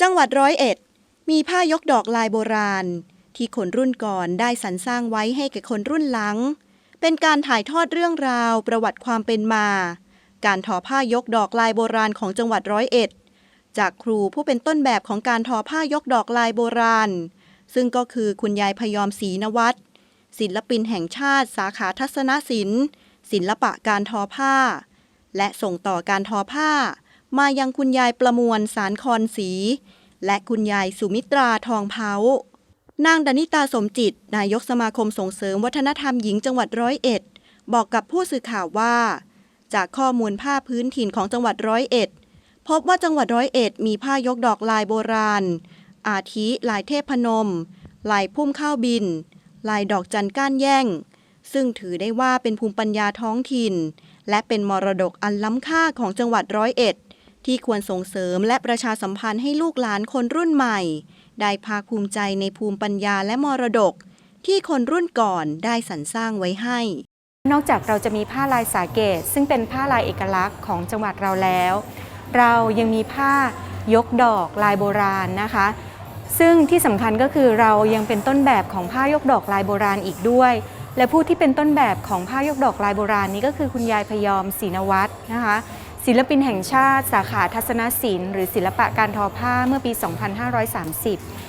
จังหวัดร้อยเอ็ด มีผ้ายกดอกลายโบราณ ที่คนรุ่นก่อนได้สรรสร้างไว้ให้แก่คนรุ่นหลัง เป็นการถ่ายทอดเรื่องราวประวัติความเป็นมา การทอผ้ายกดอกลายโบราณของจังหวัดร้อยเอ็ด จากครูผู้เป็นต้นแบบของการทอผ้ายกดอกลายโบราณ ซึ่งก็คือคุณยายพยอมศรีนวัตศิลปินแห่งชาติ สาขาทัศนศิลป์ ศิลปะการทอผ้า และส่งต่อการทอผ้า มายังคุณยายประมวลสารคอนศรีและคุณยายสุมิตราทองเผานางดนิตาสมจิต นายกสมาคมส่งเสริมวัฒนธรรมหญิงจังหวัดร้อยเอ็ด บอกกับผู้สื่อข่าวว่า จากข้อมูลผ้าพื้นถิ่นของจังหวัดร้อยเอ็ด พบว่าจังหวัดร้อยเอ็ดมีผ้ายกดอกลายโบราณ อาทิลายเทพนม ลายพุ่มข้าวบิน ลายดอกจันก้านแย่ง ซึ่งถือได้ว่าเป็นภูมิปัญญาท้องถิ่น และเป็นมรดกอันล้ำค่าของจังหวัดร้อยเอ็ด ที่ควรส่งเสริมและประชาสัมพันธ์ให้ลูกหลานคนรุ่นใหม่ ได้ภาคภูมิใจในภูมิปัญญาและมรดก ที่คนรุ่นก่อนได้สรรสร้างไว้ให้ นอกจากเราจะมีผ้าลายสาเกต ซึ่งเป็นผ้าลายเอกลักษณ์ของจังหวัดเราแล้ว เรายังมีผ้ายกดอกลายโบราณนะคะ ซึ่งที่สำคัญก็คือเรายังเป็นต้นแบบของผ้ายกดอกลายโบราณอีกด้วยและผู้ที่เป็นต้นแบบของผ้ายกดอกลายโบราณนี้ก็คือคุณยายพยอมศรีนวัตรนะคะ ศิลปินแห่งชาติ สาขาทัศนศิลป์หรือศิลปะการทอผ้าเมื่อปี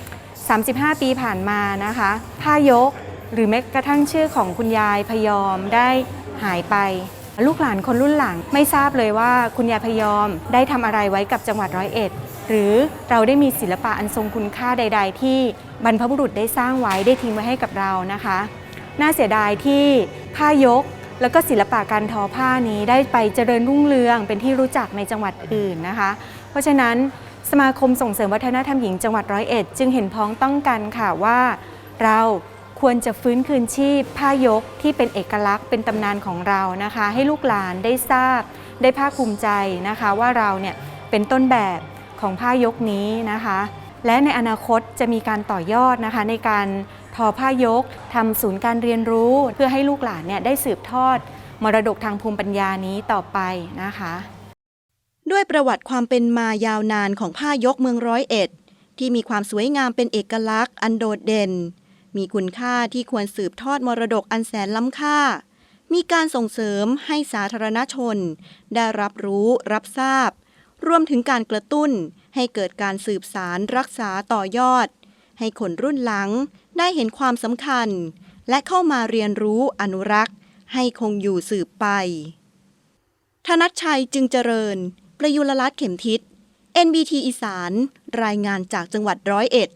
2530 35 ปีผ่านมานะคะ ผ้ายกหรือแม้กระทั่งชื่อของคุณยายพยอมได้หายไป ลูกหลานคนรุ่นหลังไม่ทราบเลยว่าคุณยายพยอมได้ทำอะไรไว้กับจังหวัดร้อยเอ็ด หรือเราได้มีศิลปะอันทรงคุณค่าใด ๆ ที่บรรพบุรุษได้สร้างไว้ได้ทิ้งไว้ให้กับเรานะคะ น่าเสียดายที่ผ้ายก แล้วก็ศิลปะการทอผ้านี้ได้ไปเจริญรุ่งเรืองเป็นที่รู้จักในจังหวัดอื่นนะคะ เพราะฉะนั้นสมาคมส่งเสริมวัฒนธรรมหญิงจังหวัดร้อยเอ็ดจึงเห็นพ้องต้องกันค่ะว่า เราควรจะฟื้นคืนชีพ ผ้ายกที่เป็นเอกลักษณ์เป็นตำนานของเรานะคะ ให้ลูกหลานได้ทราบ ได้ภาคภูมิใจนะคะ ว่าเราเนี่ยเป็นต้นแบบของผ้ายกนี้นะคะ และในอนาคตจะมีการต่อยอดนะคะในการ ทอผ้ายกทำศูนย์การเรียนรู้ เพื่อให้ลูกหลานเนี่ยได้สืบทอด มรดกทางภูมิปัญญานี้ต่อไปนะคะ ด้วยประวัติความเป็นมายาวนานของผ้ายกเมืองร้อยเอ็ด ที่มีความสวยงามเป็นเอกลักษณ์ อันโดดเด่น มีคุณค่าที่ควรสืบทอดมรดกอันแสนล้ำค่า มีการส่งเสริมให้สาธารณชน ได้รับรู้รับทราบ รวมถึงการกระตุ้นให้เกิดการสืบสารรักษาต่อยอด ให้คนรุ่นหลัง ได้เห็นความสำคัญ และเข้ามาเรียนรู้อนุรักษ์ ให้คงอยู่สืบไป ธนัชชัยจึงเจริญ ประยุรลัตน์เข็มทิศ NBT อีสาน รายงานจากจังหวัดร้อยเอ็ด